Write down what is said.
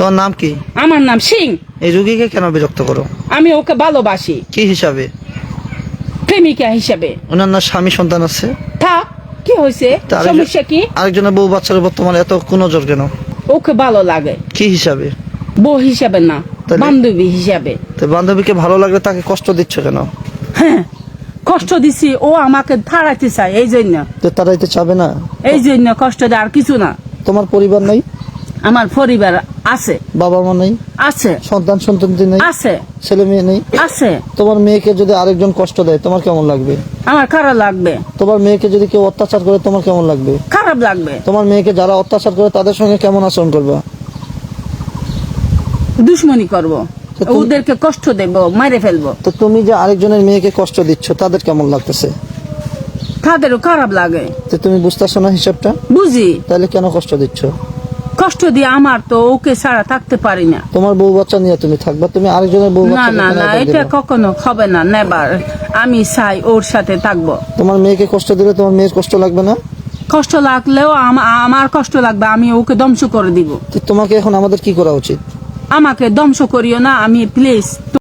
তোমার নাম কি? আমার নাম সিং। এই রুগীকে কেন বিরক্ত করো? আমি ওকে ভালোবাসি। কি হিসাবে? প্রেমিকা হিসেবে। ওনার না স্বামী সন্তান আছে? থাক কি হয়েছে? সমস্যা কি? আরেকজনের বউ বাচ্চার উপর তোমার এত কুনজর কেন? ওকে ভালো লাগে। কি হিসাবে? বউ হিসাবে না? বান্ধবী হিসাবে। তো বান্ধবীকে ভালো লাগলে তাকে কষ্ট দিচ্ছ কেন? হ্যাঁ কষ্ট দিছি ও আমাকে থাড়াইতে চায় এই জন্য। তো তারা এতে চাবে না। এই জন্য কষ্ট দেয় আর কিছু না। তোমার পরিবার নাই? আমার পরিবার আছে। বাবা মা নেই। আছে। সন্তান সন্তানটি নেই। আছে। ছেলে মেয়ে নেই। আছে। তোমার মেয়েকে যদি আরেকজন কষ্ট দেয় তোমার কেমন লাগবে? আমার খারাপ লাগবে। তোমার মেয়েকে যদি কেউ অত্যাচার করে তোমার কেমন লাগবে? খারাপ লাগবে। তোমার মেয়েকে যারা অত্যাচার করে তাদের সঙ্গে কেমন আচরণ করবা? দুশ্মনী করব। ওদেরকে কষ্ট দেব মারে ফেলব। তো তুমি যে আরেকজনের মেয়েকে কষ্ট দিচ্ছ তাদের কেমন লাগতেছে? তাদেরও খারাপ লাগে। তো তুমি বুঝতেছো না হিসাবটা? বুঝি। তাহলে কেন কষ্ট দিচ্ছ? কষ্ট দিয়ে আমার তো ওকে ছাড়া থাকতে পারি না। তোমার বউ বাচ্চা নিয়ে তুমি থাকবা তুমি আরেকজনের বউ না না না এটা কখনো হবে না নেবার আমি চাই ওর সাথে থাকব। তোমার মেয়েকে কষ্ট দিলে তোমার মেয়ের কষ্ট লাগবে না? কষ্ট লাগলেও আম- আমার কষ্ট লাগবে আমি ওকে ধ্বংস করে দিব। তোমাকে এখন আমাদের কি করা উচিত? আমাকে ধ্বংস করিও না আমি প্লিজ